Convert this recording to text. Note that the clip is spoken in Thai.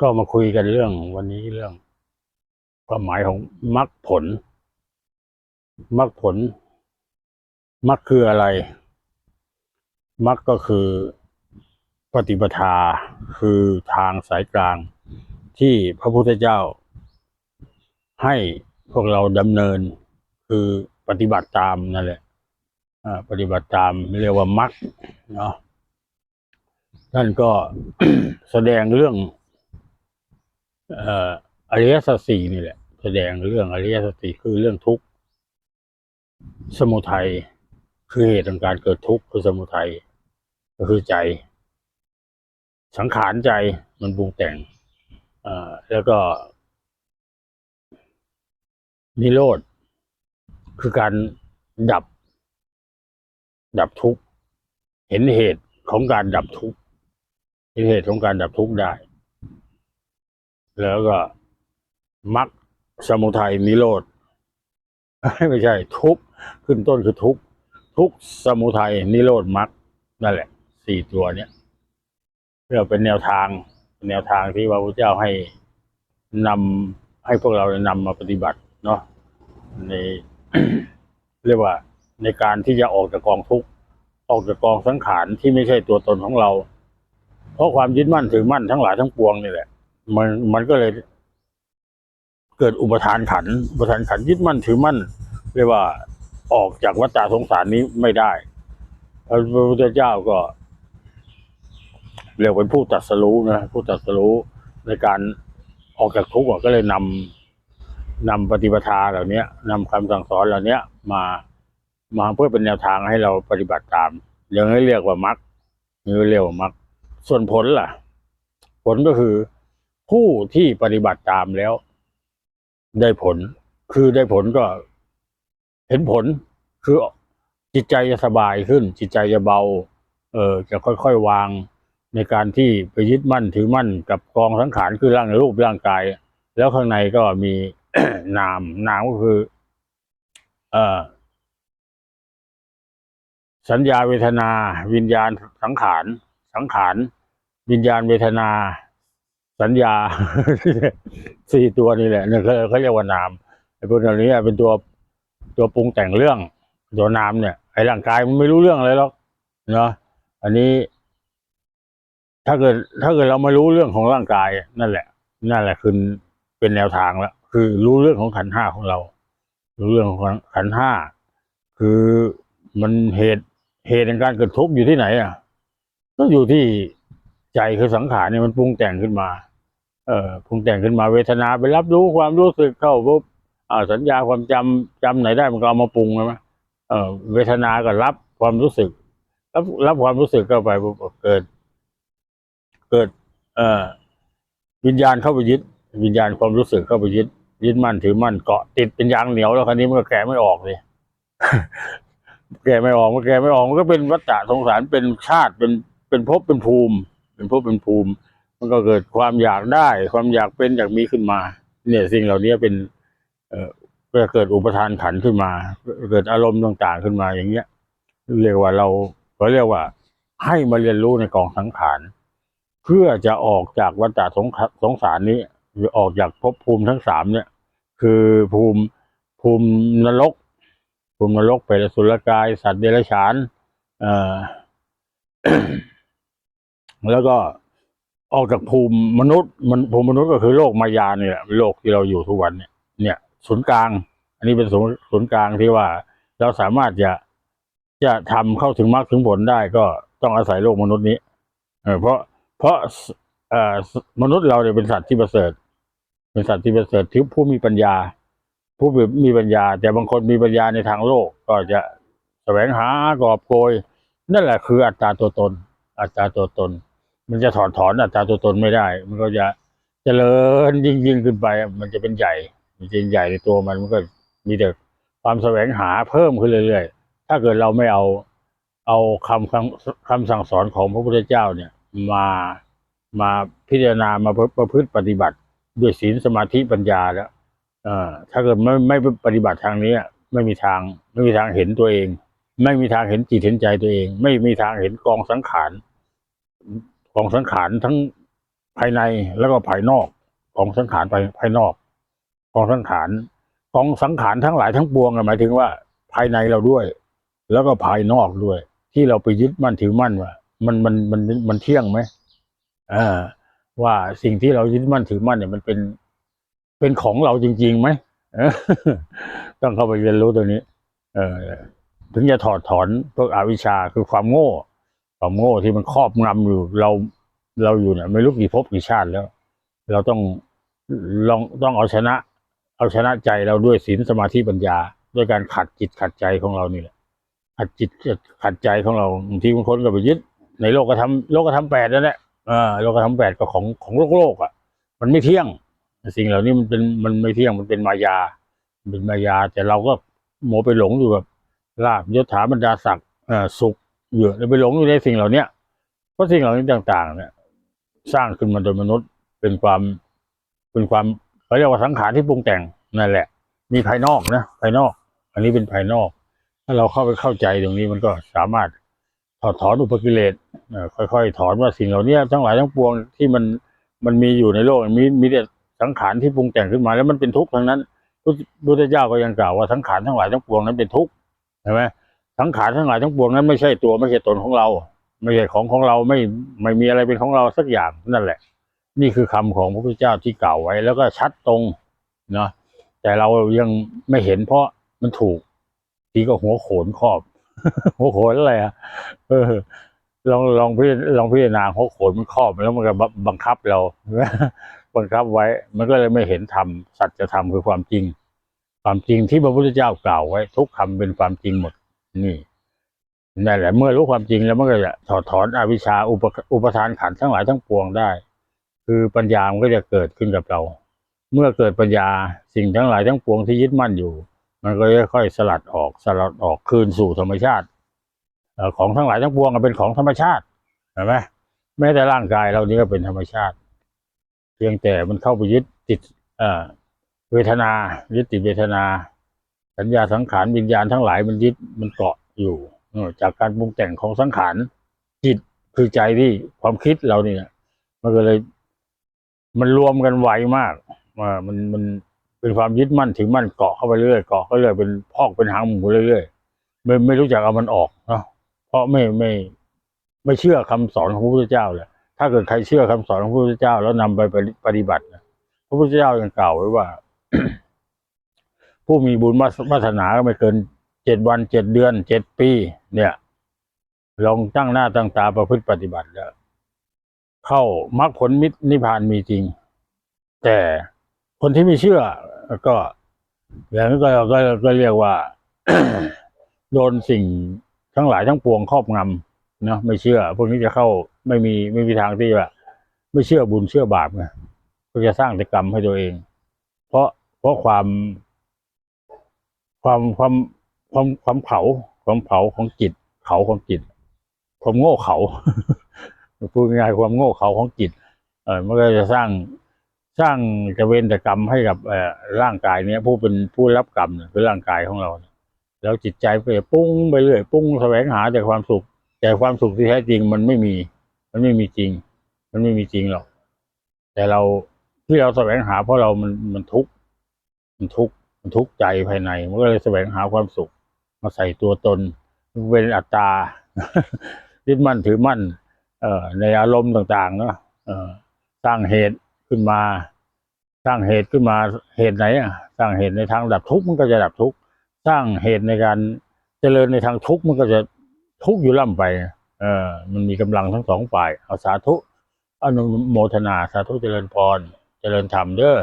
ก็มาคุยกันเรื่องวันนี้เรื่อง ความหมายของมรรคผลมรรคผลมรรคคืออะไรมรรคก็คือปฏิปทาคือทางสายกลาง ที่พระพุทธเจ้า ให้พวกเราดำเนิน คือปฏิบัติตามนั่นแหละปฏิบัติตามเรียกว่ามรรคเนาะท่านก็แสดงเรื่อง อริยสัจสี่นี่แหละ แสดงเรื่องอริยสัจสี่คือเรื่องทุกข์สมุทัยคือเหตุของการเกิดทุกข์คือสมุทัยก็คือใจ สังขารใจมันปรุงแต่งแล้วก็นิโรธคือการดับ ดับทุกข์ เห็นเหตุของการดับทุกข์เห็นเหตุของการดับทุกข์ได้ แล้วก็มรรคสมุทัยนิโรธไม่ใช่ ทุกขึ้นต้นคือทุกทุกสมุทัยนิโรธมรรคนั่นแหละสี่ตัวเนี้ยเพื่อเป็นแนวทางเป็นแนวทางที่พระพุทธเจ้าให้นำให้พวกเรานำมาปฏิบัติเนาะในเรียกว่าในการที่จะออกจากกองทุกข์ออกจากกองสังขารที่ไม่ใช่ตัวตนของเรา เพราะความยึดมั่นถือมั่นทั้งหลายทั้งปวงนี่แหละ มันมันก็เลย เกิดอุปทานขันอุปทานขันยึดมั่นถือมั่นเรียกว่าออกจากวัฏฏะสงสารนี้ไม่ได้พระพุทธเจ้าก็เรียกเป็นผู้ตัดสรู้นะผู้ตัดสรู้ในการออกจากทุกข์ก็เลยนำนำปฏิปทาเหล่านี้นำคำสั่งสอนเหล่านี้มามาเพื่อเป็นแนวทางให้เราปฏิบัติตามอย่างนี้เรียกว่ามรรคนี่เรียกว่ามรรคส่วนผลล่ะ ผลก็คือ ผู้ที่ปฏิบัติตามแล้ว ได้ผล คือได้ผลก็ เห็นผลคือจิตใจจะสบายขึ้น จิตใจจะเบา เออจะค่อยๆวางในการที่ไปยึดมั่นถือมั่นกับกองสังขารคือร่างรูปร่างกาย แล้วข้างในก็มีนามนามก็คือ เออสัญญาเวทนา วิญญาณสังขาร สังขาร วิญญาณเวทนา สัญญาสี่ตัวนี่แหละเนี่ยเขาเขาเรียกว่านามไอ้พวกนี้เป็นตัวตัวปรุงแต่งเรื่อง ตัวนามเนี่ยไอ้ร่างกายมันไม่รู้เรื่องอะไรหรอกเนาะอันนี้ ถ้าเกิด ถ้าเกิดเราไม่รู้เรื่องของร่างกาย นั่นแหละ นั่นแหละคือเป็นแนวทางแล้วคือรู้เรื่องของขันห้าของเรา รู้เรื่องของขันห้าคือมันเหตุเหตุในการเกิดทุกข์อยู่ที่ไหนอะ ก็อยู่ที่ ใจคือสังขารเนี่ยมันปรุงแต่งขึ้นมา เอ่อปรุงแต่งขึ้นมาเวทนาไปรับรู้ความรู้สึกเข้าปุ๊บอ่าสัญญาความจำจำไหนได้มันก็เอามาปรุงใช่ไหมเอ่อเวทนาก็รับความรู้สึก รับรับความรู้สึกเข้าไปปุ๊บเกิด เกิด เอ่อวิญญาณเข้าไปยึด วิญญาณความรู้สึกเข้าไปยึด ยึดมั่นถือมั่นเกาะติดเป็นยางเหนียวแล้วคราวนี้มันก็แกะไม่ออกเลยแกะไม่ออกมันแกะไม่ออกมันก็เป็นวัฏฏะสงสารเป็นชาติเป็นเป็นภพเป็นภูมิ เป็นภพเป็นภูมิ มันก็เกิดความอยากได้ ความอยากเป็นอยากมีขึ้นมา เนี่ยสิ่งเหล่านี้เป็นเอ่อก็เกิดอุปทานขันขึ้นมา เกิดอารมณ์ต่างๆขึ้นมาอย่างเงี้ยเรียกว่าเราก็เรียกว่า ให้มาเรียนรู้ในกองสังขารเพื่อจะออกจากวัฏฏะสงสงสารนี้หรือออกจากภพภูมิทั้งสามเนี่ย คือภูมิภูมินรก ภูมินรกเป็นอสุรกาย สัตว์เดรัจฉาน เอ่อ แล้วก็ออกจากภูมิมนุษย์มันภูมิมนุษย์ก็คือโลกมายาเนี่ยแหละโลกที่เราอยู่ทุกวันเนี่ย เนี่ยศูนย์กลาง อันนี้เป็นศูนย์ศูนย์กลางที่ว่า เราสามารถจะจะทำเข้าถึงมรรคถึงผลได้ก็ต้องอาศัยโลกมนุษย์นี้เพราะเพราะเอ่อมนุษย์เราเนี่ยเป็นสัตว์ที่ประเสริฐ เป็นสัตว์ที่ประเสริฐที่ผู้มีปัญญา ผู้มีปัญญา แต่บางคนมีปัญญาในทางโลกก็จะแสวงหากอบโกย นั่นแหละคืออัตตาตัวตน อัตตาตัวตน มันจะถอนถอนอัตตาตัวตนไม่ได้ มันก็จะเจริญยิ่งยิ่งขึ้นไป มันจะเป็นใหญ่มันจะใหญ่ในตัวมันมันก็มีแต่ความแสวงหาเพิ่มขึ้นเรื่อยๆ ถ้าเกิดเราไม่เอาเอาคำคำคำสั่งสอนของพระพุทธเจ้าเนี่ยมามาพิจารณามาประพฤติปฏิบัติด้วยศีลสมาธิปัญญาแล้วอ่อถ้าเกิดไม่ไม่ปฏิบัติทางนี้ไม่มีทางไม่มีทางเห็นตัวเอง ไม่มีทางเห็นจิตเห็นใจตัวเอง ไม่มีทางเห็นกองสังขาร กองสังขารทั้งภายในแล้วก็ภายนอก ของสังขารภายภายนอก ของสังขารของสังขารทั้งหลายทั้งปวงหมายถึงว่าภายในเราด้วย แล้วก็ภายนอกด้วย ที่เราไปยึดมั่นถือมั่นว่ามันมันมันมันเที่ยงไหมอ่าว่าสิ่งที่เรายึดมั่นถือมั่นเนี่ยมันเป็นเป็นของเราจริงๆไหมต้องเข้าไปเรียนรู้ตัวนี้ เออ ถึงจะถอดถอนพวกอวิชชาคือความโง่ ความโง่ที่มันครอบงำอยู่ เราเราอยู่เนี่ยไม่รู้กี่ภพกี่ชาติแล้ว เราต้องลองต้องเอาชนะ เอาชนะใจเราด้วยศีลสมาธิปัญญา ด้วยการขัดจิตขัดใจของเรานี่แหละขัดจิตขัดใจของเราบางทีบางคนก็ไปยึด ในโลกธรรมโลกธรรมแปดนั่นแหละเออโลกธรรมแปดก็ของของโลกโลกอะ มันไม่เที่ยง สิ่งเหล่านี้มันเป็นมันไม่เที่ยงมันเป็นมายาเป็นมายา แต่เราก็โมไปหลงอยู่กับลาบยศถาบรรดาศักดิ์เอ่ อสุขอยู่ไปหลงอยู่ในสิ่งเหล่าเนี้ยเพราะสิ่งเหล่านี้ต่าง ๆ เนี่ย สร้างขึ้นมาโดยมนุษย์เป็นความเป็นความเขาเรียกว่าสังขารที่ปรุงแต่งนั่นแหละ มีภายนอกนะภายนอก อันนี้เป็นภายนอก ถ้าเราเข้าไปเข้าใจตรงนี้มันก็สามารถถอดถอนอุปกิเลสค่อยๆ ถอนว่าสิ่งเหล่านี้ทั้งหลายทั้งปวงที่มันมันมีอยู่ในโลกมีมีแต่สังขารที่ปรุงแต่งขึ้นมา แล้วมันเป็นทุกข์ทั้งนั้นพุทธพุทธเจ้าก็ยังกล่าวว่าสังขารทั้งหลายทั้งปวงนั้นเป็นทุกข์ใช่ไหม สังขาทั้งหลายทั้งปวงนั้นไม่ใช่ตัวไม่ใช่ตนของเรา ไม่ใช่ของของเราไม่ไม่มีอะไรเป็นของเราสักอย่างนั่นแหละ นี่คือคำของพระพุทธเจ้าที่กล่าวไว้ แล้วก็ชัดตรงเนาะแต่เรายังไม่เห็นเพราะมันถูกทีก็หัวโขนครอบ หัวโขนอะไรอะเออลองลองพิลองพิจารณาหัวโขนมันครอบแล้วมันก็บังคับเราบังคับไว้ มันก็เลยไม่เห็นธรรมสัจธรรมคือความจริง ความจริงที่พระพุทธเจ้ากล่าวไว้ ทุกคำเป็นความจริงหมด นี่นั่นแหละ เมื่อรู้ความจริงแล้วมันก็จะถอดถอนอวิชชาอุปอุปทานขันทั้งหลายทั้งปวงได้ คือปัญญามันก็จะเกิดขึ้นกับเรา เมื่อเกิดปัญญาสิ่งทั้งหลายทั้งปวงที่ยึดมั่นอยู่ มันก็จะค่อยสลัดออกสลัดออกคืนสู่ธรรมชาติของทั้งหลายทั้งปวงก็เป็นของธรรมชาติเห็นไหมแม้แต่ร่างกายเรานี่ก็เป็นธรรมชาติ เพียงแต่มันเข้าไปยึดติดเวทนายึดติดเวทนา สัญญาสังขารวิญญาณทั้งหลายมันยึดมันเกาะอยู่จากการปรุงแต่งของสังขารจิตคือใจที่ความคิดเราเนี่ยมันก็เลย มันรวมกันไวมากว่ามันมันเป็นความยึดมั่นถือมั่นเกาะเข้าไปเรื่อยเกาะเข้าเรื่อยเป็นพอกเป็นหางหมูเรื่อยๆไม่ไม่รู้จักเอามันออกเนาะเพราะไม่ไม่ไม่เชื่อคำสอนของพระพุทธเจ้าเลยถ้าเกิดใครเชื่อคำสอนของพระพุทธเจ้า แล้วนำไปปฏิบัติพระพุทธเจ้ายังกล่าวไว้ว่า ผู้มีบุญวาสนาก็ไม่เกินเจ็ดวันเจ็ดเดือนเจ็ดปี เนี่ย ลองตั้งหน้าตั้งตาประพฤติปฏิบัติแล้ว เข้ามรรคผลมิตรนิพพานมีจริง แต่คนที่ไม่เชื่อก็อย่างนี้ก็ก็ก็เรียกว่า โดนสิ่งทั้งหลายทั้งปวงครอบงำเนาะไม่เชื่อ พวกนี้จะเข้าไม่มีไม่มีทางที่ว่าไม่เชื่อบุญเชื่อบาปไงก็จะสร้างแต่กรรมให้ตัวเอง เพราะเพราะความ ความความความความเผาความเผาของจิตเขาของจิตความโง่เขาพูดง่ายความโง่เขาของจิต เออมันก็จะสร้างสร้างจะเวนแต่กรรมให้กับเอ่อร่างกายเนี้ยผู้เป็นผู้รับกรรมเนี่ยคือร่างกายของเรา แล้วจิตใจไปปุ้งไปเรื่อยปุ้งแสวงหาแต่ความสุข แต่ความสุขที่แท้จริงมันไม่มี มันไม่มีจริง มันไม่มีจริงหรอก แต่เราที่เราแสวงหาเพราะเรามันมันทุกข์มันทุกข์ มันทุกข์ใจภายใน มันก็เลยแสวงหาความสุข มาใส่ตัวตนเป็นอัตตายึดมั่นถือมั่น เอ่อในอารมณ์ต่าง ๆ เนาะเอ่อสร้างเหตุขึ้นมา สร้างเหตุขึ้นมาเหตุไหนอะสร้างเหตุในทางดับทุกข์มันก็จะดับทุกข์สร้างเหตุในการเจริญในทางทุกข์มันก็จะทุกข์อยู่ล่ำไป เออ มันมีกำลังทั้งสองฝ่าย เอาสาธุอนุโมทนาสาธุเจริญพร เจริญธรรมเด้อ